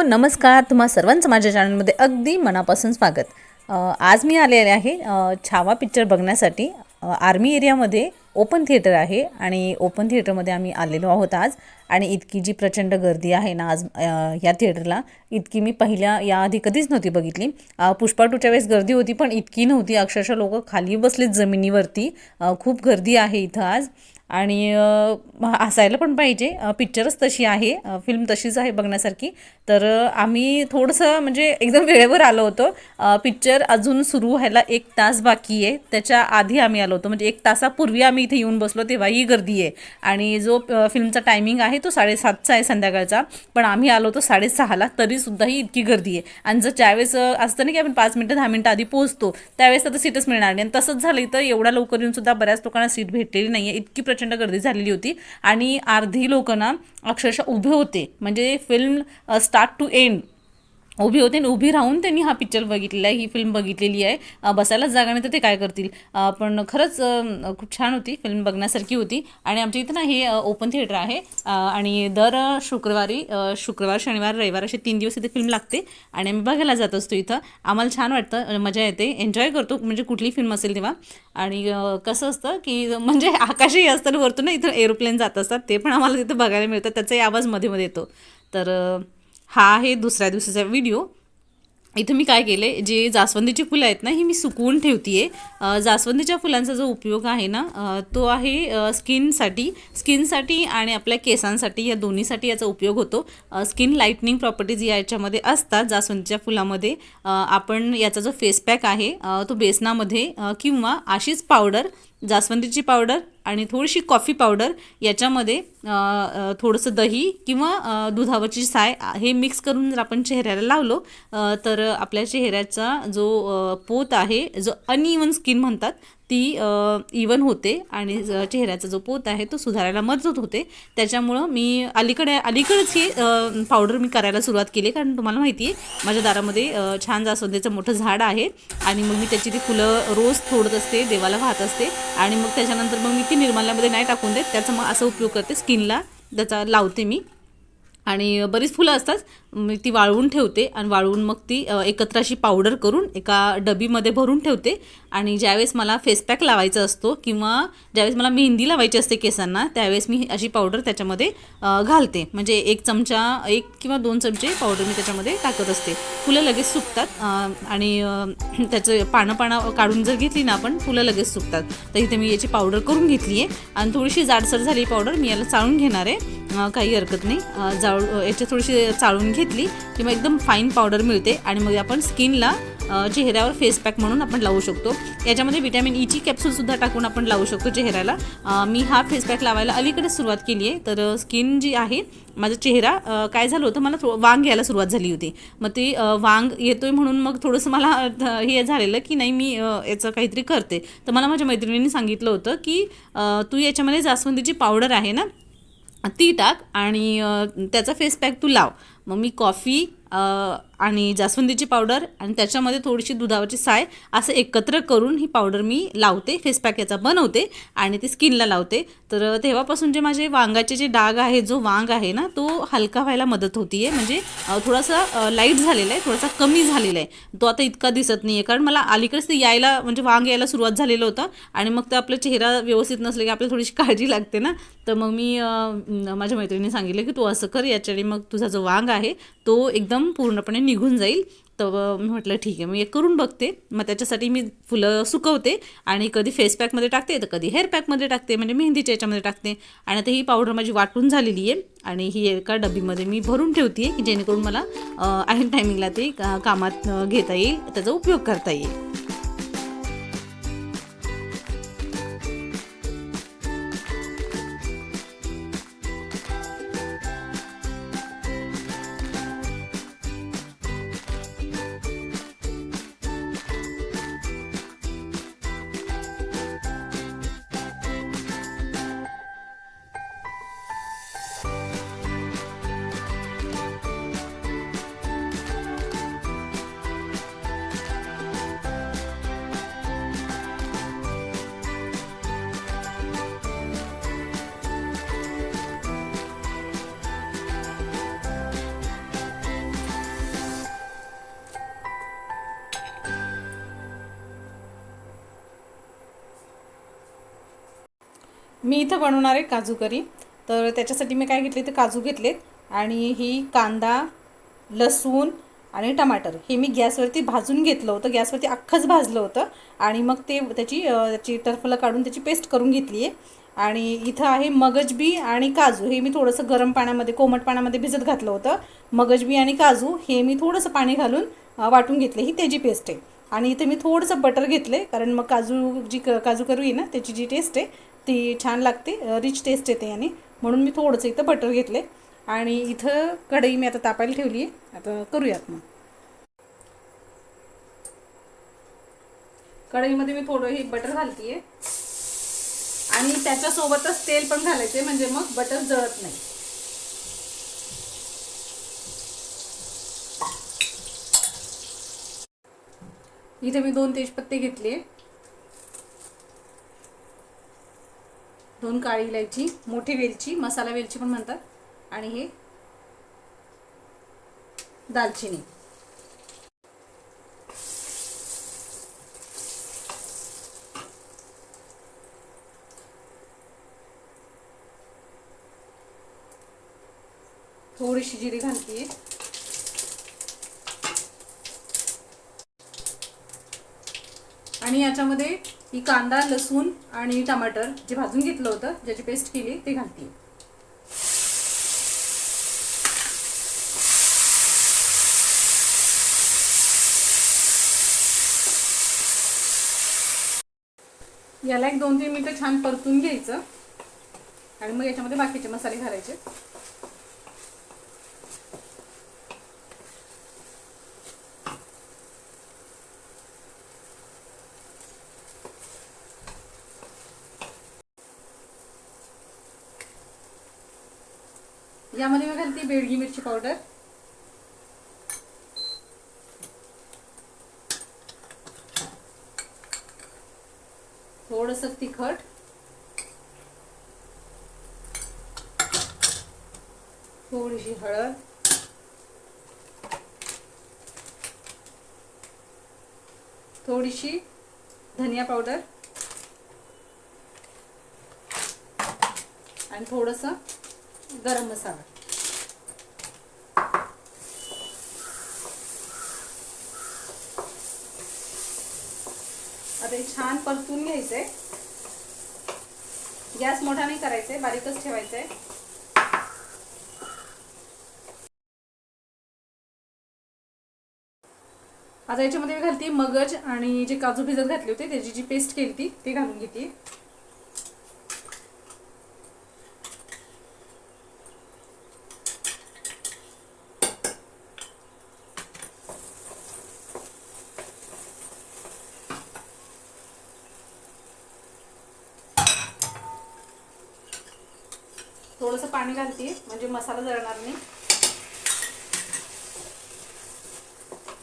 Hello नमस्कार तुम्हा सर्वांचं माझ्या चॅनलमध्ये अगदी मनापासून स्वागत. आज मी आलेले आहे छावा पिक्चर बघण्यासाठी. आर्मी एरियामध्ये ओपन थिएटर आहे आणि ओपन थिएटरमध्ये आम्ही आलेलो आहोत आज. आणि इतकी जी प्रचंड गर्दी आहे ना आज या थिएटरला इतकी मी पहिल्या याआधी कधीच नव्हती बघितली. पुष्पा टूच्या वेळेस गर्दी होती पण इतकी नव्हती. अक्षरशः लोक खाली बसलेत जमिनीवरती. खूप गर्दी आहे इथं आज. आणि असायला पण पाहिजे. पिक्चरच तशी आहे. फिल्म तशीच आहे बघण्यासारखी. तर आम्ही थोडंसं म्हणजे एकदम वेळेवर आलो होतो. पिक्चर अजून सुरू व्हायला एक तास बाकी आहे. त्याच्या आधी आम्ही आलो होतो. म्हणजे एक तासापूर्वी आम्ही इथे येऊन बसलो तेव्हाही गर्दी आहे. आणि जो फिल्मचा टायमिंग आहे तो साडेसातचा आहे संध्याकाळचा. पण आम्ही आलो होतो साडेसहाला. तरीसुद्धाही इतकी गर्दी आहे. आणि जर ज्यावेळेस असतं ना की आपण पाच मिनटं दहा मिनटं आधी पोहोचतो त्यावेळेस तर सीटच मिळणार नाही. आणि तसंच झालं इथं. एवढ्या लवकर येऊनसुद्धा बऱ्याच लोकांना सीट भेटलेली नाही आहे इतकी प्रचंड गर्दी झालेली होती आणि अर्धी लोक ना अक्षरशः उभे होते. म्हणजे फिल्म स्टार्ट टू एंड उभी होते आणि उभी राहून त्यांनी हा पिक्चर बघितलेला आहे ही फिल्म बघितलेली आहे. बसायलाच जागा नाही तर ते काय करतील? पण खरंच खूप छान होती फिल्म बघण्यासारखी होती. आणि आमच्या इथं ना हे ओपन थिएटर आहे. आणि दर शुक्रवारी शुक्रवार शनिवार रविवार असे तीन दिवस इथे फिल्म लागते. आणि आम्ही बघायला जात असतो इथं. आम्हाला छान वाटतं मजा येते. एन्जॉय करतो म्हणजे कुठली फिल्म असेल तेव्हा. आणि कसं असतं की म्हणजे आकाशही असतं वरतून ना इथं एरोप्लेन जात असतात. ते पण आम्हाला तिथं बघायला मिळतं. त्याचाही आवाजमध्ये मध्ये येतो. तर हा आहे दुसऱ्या दिवसाचा व्हिडिओ इथं मी काय केलं आहे जे जास्वंदीची फुलं आहेत ना ही मी सुकवून ठेवते आहे जास्वंदीच्या फुलांचा जो उपयोग आहे ना तो आहे स्किनसाठी. स्किनसाठी आणि आपल्या केसांसाठी या दोन्हीसाठी याचा उपयोग होतो. स्किन लाईटनिंग प्रॉपर्टीज याच्यामध्ये असतात जास्वंदीच्या फुलामध्ये. आपण याचा जो फेस पॅक आहे तो बेसनामध्ये किंवा अशीच पावडर जास्वंदीची पावडर आणि थोडीशी कॉफी पावडर याच्यामध्ये थोडंसं दही किंवा दुधावरची साय हे मिक्स करून जर आपण चेहऱ्याला लावलो तर आपल्या चेहऱ्याचा जो पोत आहे जो अनइवन स्किन म्हणतात ती इवन होते आणि चेहऱ्याचा जो पोत आहे तो सुधारायला मदत होते. त्याच्यामुळं मी अलीकडे अलीकडेच ही पावडर मी करायला सुरुवात केली. कारण तुम्हाला माहिती आहे माझ्या दारामध्ये छान जास्वंदीचं मोठं झाड आहे. आणि मग मी त्याची ती फुलं रोज तोडत असते देवाला वाहत असते. आणि मग त्याच्यानंतर मग मी ती निर्माल्यामध्ये नाही टाकून देत. त्याचा मग असा उपयोग करते. स्किनला त्याचा लावते मी. आणि बरीच फुलं असतात. मी ती वाळवून ठेवते आणि वाळवून मग ती एकत्र अशी पावडर करून एका डबीमध्ये भरून ठेवते. आणि ज्यावेळेस मला फेस पॅक लावायचा असतो किंवा ज्यावेळेस मला मेहंदी लावायची असते केसांना त्यावेळेस मी अशी पावडर त्याच्यामध्ये घालते. म्हणजे एक चमचा एक किंवा दोन चमचे पावडर मी त्याच्यामध्ये टाकत असते. फुलं लगेच सुकतात आणि त्याचं पानं पानं काढून जर घेतली ना आपण फुलं लगेच सुकतात. तर इथे मी याची पावडर करून घेतली आहे आणि थोडीशी जाडसर झाली पावडर मी याला चाळून घेणार आहे. काही हरकत नाही. जा चाळू याची थोडीशी चाळून घेतली की मग एकदम फाईन पावडर मिळते आणि मग आपण स्किनला चेहऱ्यावर फेस पॅक म्हणून आपण लावू शकतो. याच्यामध्ये विटॅमिन ईची कॅप्सूलसुद्धा टाकून आपण लावू शकतो चेहऱ्याला. मी हा फेस पॅक लावायला अलीकडे सुरुवात केली आहे. तर स्किन जी आहे माझा चेहरा काय झालं होतं मला थोडं वांग यायला सुरुवात झाली होती. मग ते वांग वांग येतोय म्हणून मग थोडंसं मला हे झालेलं की नाही मी याचं काहीतरी करते. तर मला माझ्या मैत्रिणींनी सांगितलं होतं की तू याच्यामध्ये जास्वंदीची पावडर आहे ना ती टाक आणि त्याचा फेस पॅक तू लाव. मग मी कॉफी आणि जास्वंदीची पावडर आणि त्याच्यामध्ये थोडीशी दुधावरची साय असं एकत्र करून ही पावडर मी लावते फेस पॅक याचा बनवते आणि ती स्किनला लावते. तर तेव्हापासून जे माझे वांगाचे जे डाग आहे जो वांग आहे ना तो हलका व्हायला मदत होती आहे म्हणजे थोडासा लाइट झालेला आहे थोडासा कमी झालेला आहे. तो आता इतका दिसत नाही आहे कारण मला अलीकडेच ते यायला म्हणजे वांग यायला सुरुवात झालेलं होतं आणि मग ते आपला चेहरा व्यवस्थित नसले की आपल्याला थोडीशी काळजी लागते ना. तर मग मी माझ्या मैत्रिणीने सांगितलं की तू असं कर याच्याने मग तुझा जो वांग आहे तो एकदम पूर्णपणे निघून जाईल. तर मी म्हटलं ठीक आहे मी एक करून बघते. मग त्याच्यासाठी मी फुलं सुकवते आणि कधी फेस पॅकमध्ये टाकते तर कधी हेअर पॅकमध्ये टाकते म्हणजे मेहंदीच्या याच्यामध्ये टाकते. आणि आता ही पावडर माझी वाटून झालेली आहे आणि ही एका डबीमध्ये मी भरून ठेवते की जेणेकरून मला ऐन टायमिंगला ते का- कामात घेता येईल त्याचा उपयोग करता येईल. मी इथं बनवणार आहे काजू करी. तर त्याच्यासाठी मी काय घेतले ते काजू घेतलेत. आणि ही कांदा लसूण आणि टमाटर हे मी गॅसवरती भाजून घेतलं होतं. गॅसवरती अख्खंच भाजलं होतं. आणि मग ते त्याची त्याची टरफलं काढून त्याची पेस्ट करून घेतली आहे आणि इथं आहे मगजबी आणि काजू. हे मी थोडंसं गरम पाण्यामध्ये कोमट पाण्यामध्ये भिजत घातलं होतं. मगजबी आणि काजू हे मी थोडंसं पाणी घालून वाटून घेतले. ही त्याची पेस्ट आहे. आणि इथे मी थोडंसं बटर घेतले कारण मग काजू जी क काजू करू आहे ना त्याची जी टेस्ट आहे ती छान लागते रिच टेस्ट येते याने. म्हणून मी थोडंसं इथं बटर घेतले आणि इथं कढई मी आता तापायला ठेवली आहे आता करूयात मग. कढईमध्ये मी थोडं हे बटर घालते आणि त्याच्यासोबतच तेल पण घालायचे म्हणजे मग बटर जळत नाही. इथे मी दोन तेजपत्ते घेतले दोन काळी इलायची मोठी वेलची मसाला वेलची पण म्हणतात. आणि हे दालचिनी. थोडीशी जिरी घालते आणि याच्यामध्ये ही कांदा लसूण आणि टमाटर जे भाजून घेतलं होतं ज्याची पेस्ट केली ते घालते. याला एक दोन तीन मिनिटं छान परतून घ्यायचं. आणि मग याच्यामध्ये बाकीचे मसाले घालायचे. यामध्ये मी घालते बेडगी मिरची पावडर थोडस तिखट. थोडीशी हळद. थोडीशी धनिया पावडर आणि थोडंसं गरम मसाला. आता हे छान परतून घ्यायचंय. गॅस मोठा नाही करायचंय बारीकच ठेवायचंय. आता याच्यामध्ये मी घालते मगज आणि जे काजू भिजत घातले होते त्याची जी पेस्ट केली ती ते घालून घेते. थोडंसं पाणी घालते म्हणजे मसाला जळणार नाही.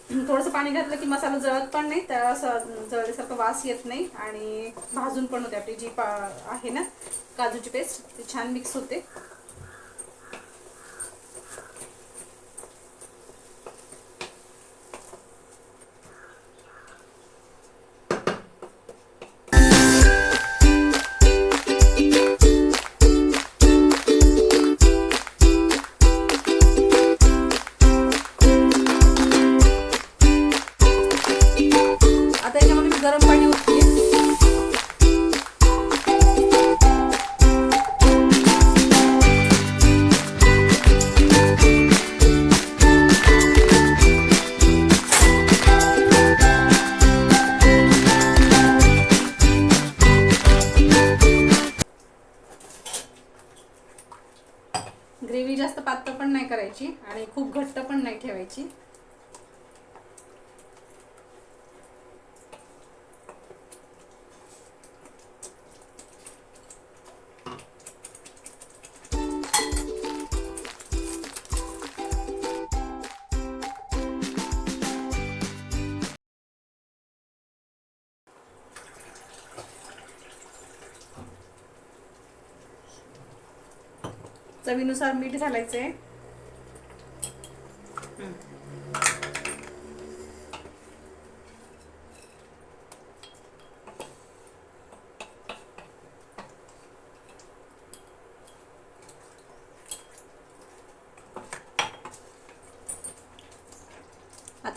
थोडंसं पाणी घातलं की मसाला जळत पण नाही त्या असं वास येत नाही आणि भाजून पण होते आपली जी पा आहे ना काजूची पेस्ट ती छान मिक्स होते. नाही करायची आणि खूप घट्ट पण नाही ठेवायची. चवीनुसार मीठ घालायचंय.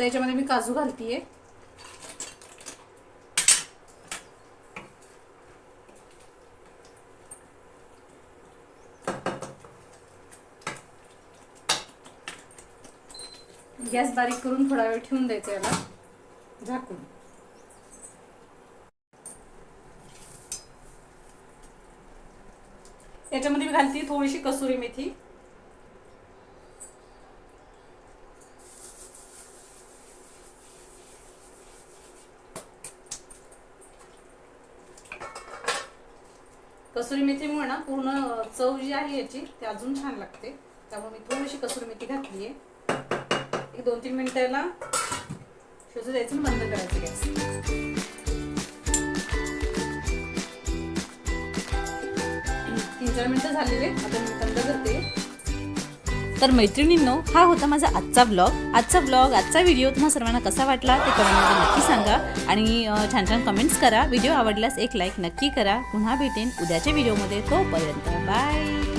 आता याच्यामध्ये मी काजू घालतीये. गॅस बारीक करून थोडा वेळ ठेवून द्यायचं याला झाकून. याच्यामध्ये मी घालते थोडीशी कसुरी मेथी. कसुरी मेथीमुळे ना पूर्ण चव जी आहे याची ती अजून छान लागते. त्यामुळे मी थोडीशी कसुरी मेथी घातली आहे एक दोन तीन मिनिटं याला शिजू द्यायचं ना बंद करायचं गॅस. तीन चार मिनिटं झालेले आता मी बंद करते तर मैत्रिणींनो हा होता माझा आजचा ब्लॉग आजचा ब्लॉग आजचा व्हिडिओ तुम्हाला सर्वांना कसा वाटला ते कमेंटमध्ये नक्की सांगा. आणि छान छान कमेंट्स करा. व्हिडिओ आवडल्यास एक लाईक नक्की करा. पुन्हा भेटेन उद्याच्या व्हिडिओमध्ये तोपर्यंत बाय